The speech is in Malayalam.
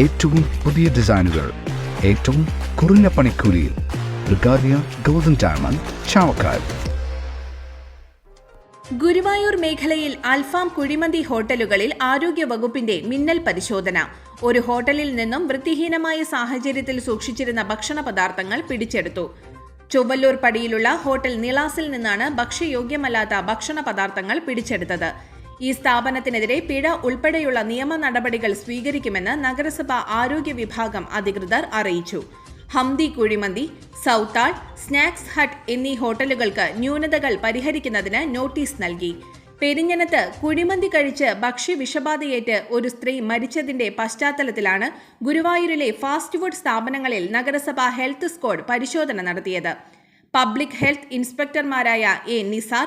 ഏറ്റവും പുതിയ ഡിസൈനുകൾ ഏറ്റവും കുറഞ്ഞ പണിക്കൂലിയിൽ. ബ്രിഗാദിയ ഗോൾഡൻ ഡയമണ്ട് ചാവക്കാട്. ഗുരുവായൂർ മേഖലയിൽ അൽഫാം കുഴിമന്തി ഹോട്ടലുകളിൽ ആരോഗ്യ വകുപ്പിന്റെ മിന്നൽ പരിശോധന. ഒരു ഹോട്ടലിൽ നിന്നും വൃത്തിഹീനമായ സാഹചര്യത്തിൽ സൂക്ഷിച്ചിരുന്ന ഭക്ഷണ പദാർത്ഥങ്ങൾ പിടിച്ചെടുത്തു. ചൊവ്വല്ലൂർ പടിയിലുള്ള ഹോട്ടൽ നിലാസിൽ നിന്നാണ് ഭക്ഷ്യയോഗ്യമല്ലാത്ത ഭക്ഷണ പദാർത്ഥങ്ങൾ പിടിച്ചെടുത്തത്. ഈ സ്ഥാപനത്തിനെതിരെ പിഴ ഉൾപ്പെടെയുള്ള നിയമ നടപടികൾ സ്വീകരിക്കുമെന്ന് നഗരസഭാ ആരോഗ്യ വിഭാഗം അധികൃതർ അറിയിച്ചു. ഹംദി കുഴിമന്തി സൗത്താൾ സ്നാക്സ് ഹട്ട് എന്നീ ഹോട്ടലുകൾക്ക് ന്യൂനതകൾ പരിഹരിക്കുന്നതിന് നോട്ടീസ് നൽകി. പെരിഞ്ഞനത്ത് കുഴിമന്തി കഴിച്ച് ഭക്ഷ്യ വിഷബാധയേറ്റ് ഒരു സ്ത്രീ മരിച്ചതിന്റെ പശ്ചാത്തലത്തിലാണ് ഗുരുവായൂരിലെ ഫാസ്റ്റ് ഫുഡ് സ്ഥാപനങ്ങളിൽ നഗരസഭാ ഹെൽത്ത് സ്ക്വാഡ് പരിശോധന നടത്തിയത്. Public health ഇൻസ്പെക്ടർമാരായ A Nisar